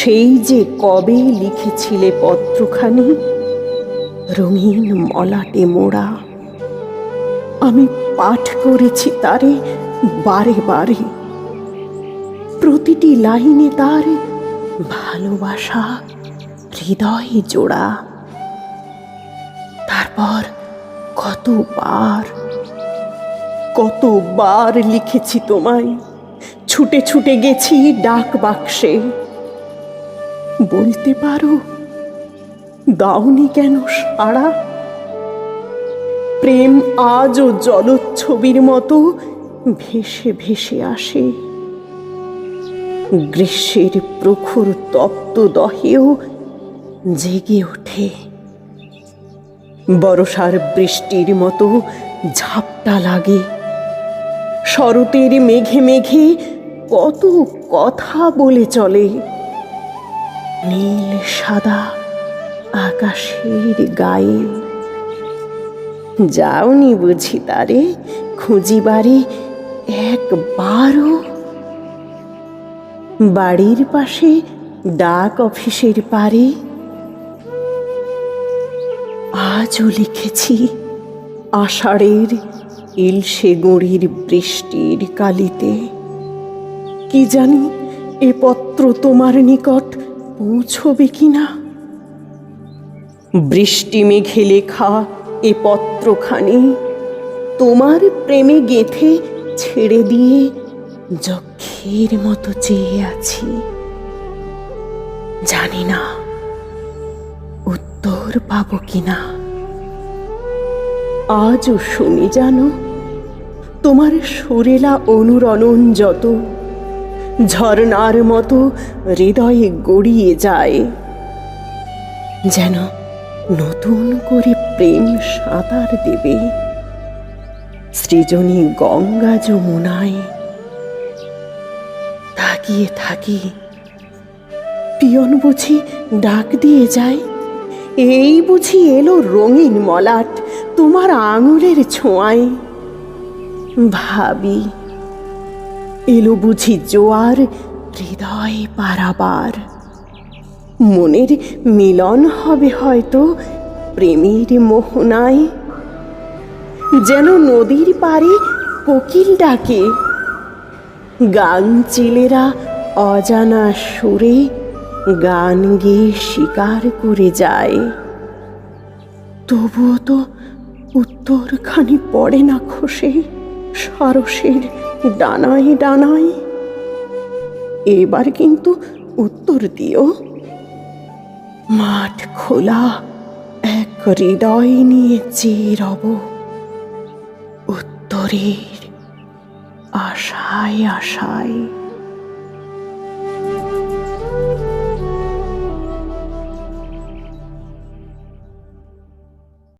সেই যে কবে লিখেছিলে পত্রখানি? রঙিন মলাটে মোড়া। আমি পাঠ করেছি তারে বারে বারে। প্রতিটি লাইনে তার ভালোবাসা, হৃদয় জোড়া। তারপর কতবার কতবার লিখেছি তোমায়? ছুটে ছুটে গেছি ডাক বাক্সে। বলতে পারো? দাওনি কেন সাড়া প্রেম আজও জলচ্ছবির মতো ভেসে ভেসে আসে। গ্রীষ্মের প্রখর তপ্ত দহেও জেগে ওঠে। বরসার বৃষ্টির মতো ঝাপটা লাগে। শরতের মেঘে মেঘে কত কথা বলে চলে। নীল সাদা আকাশের গায়ে। যাওনি বুঝি তারে খুঁজিবারে একবারও? বাড়ির পাশে ডাক অফিসের পারে। আজও লিখেছি, আষাঢ়ের ইলশে গড়ির বৃষ্টির কালিতে। কি জানি এ পত্র তোমার নিকট পৌঁছবে কিনা? বৃষ্টি মেঘে লেখা এ পত্রখানি তোমার প্রেমে গেথে ছেড়ে দিয়ে যক্ষের মতো চেয়ে আছি। জানি না উত্তর পাবো কিনা। আজও শুনি জানো, তোমার সুরেলা অনুরণন যত ঝর্ণার মতো হৃদয়ে গড়িয়ে যায়। যেন নতুন করে প্রেম সাঁতার দেবে। সৃজনী গঙ্গা যমুনায় তাকিয়ে থাকি। পিয়ন বুঝি ডাক দিয়ে যায়। এই বুঝি এলো রঙিন মলাট তোমার আঙুলের ছোঁয়ায়। ভাবি এলো বুঝি জোয়ার হৃদয় পারাবার। মনের মিলন হবে হয়তো প্রেমের মোহনায়। যেন নদীর পারে কোকিল ডাকে। গান চিলেরা অজানা সুরে গান গেয়ে শিকার করে যায়। তবুও তো উত্তরখানি পড়ে না খসে সারসের ডানায় ডানাই। এবার কিন্তু উত্তর দিও। মাঠ খোলা, এক হৃদয় নিয়ে চেয়ে উত্তরের আশায় আশায়।